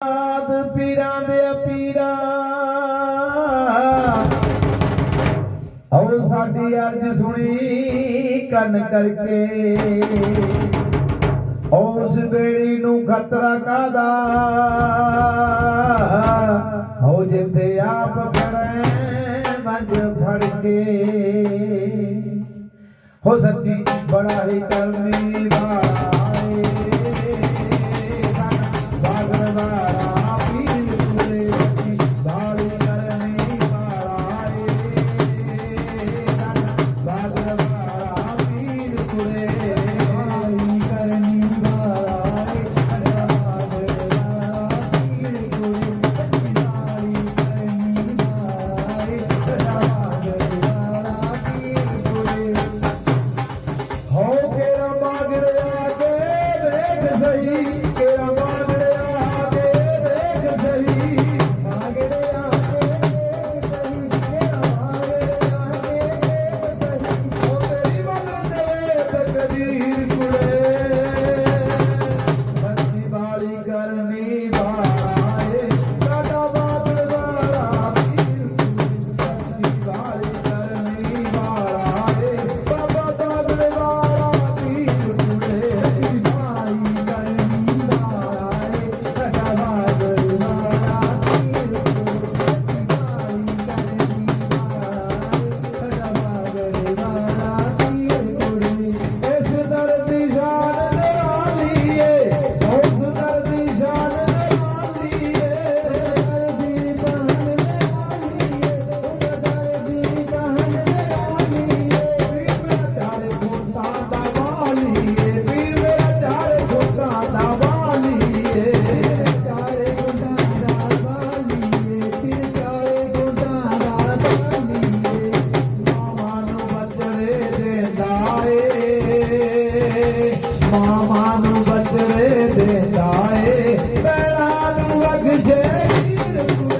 ਆਦ ਪੀਰਾਂ ਦੇ ਪੀਰਾ ਔਰ ਸਾਡੀ ਅਰਜ ਸੁਣੀ ਕੰਨ ਕਰਕੇ। ਉਸ ਬੇੜੀ ਨੂੰ ਖਤਰਾ ਕਾਦਾ ਹੋ ਜਿੱਥੇ ਆਪ ਫੜੇ ਮੰਜ ਫੜ ਕੇ। ਹੋ ਸੱਚੀ ਬੜਾ ਹੀ ਕਰਨੀ Tigre. ਮਾਮਾ ਨੂੰ ਬਚਰੇ ਦੇਤਾ ਏ ਪੈਰਾਂ ਨੂੰ ਅਗਸ਼ੇ ਕੀਰ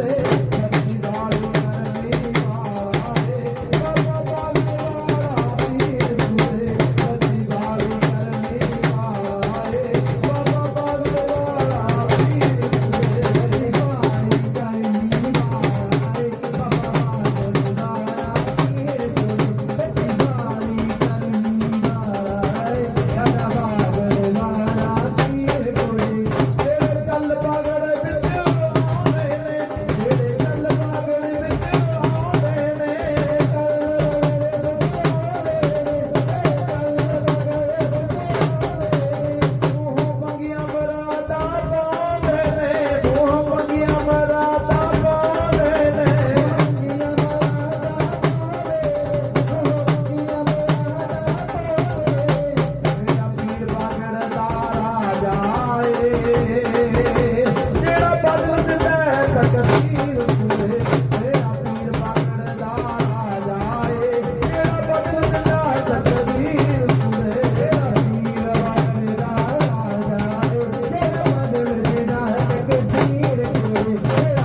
Deus.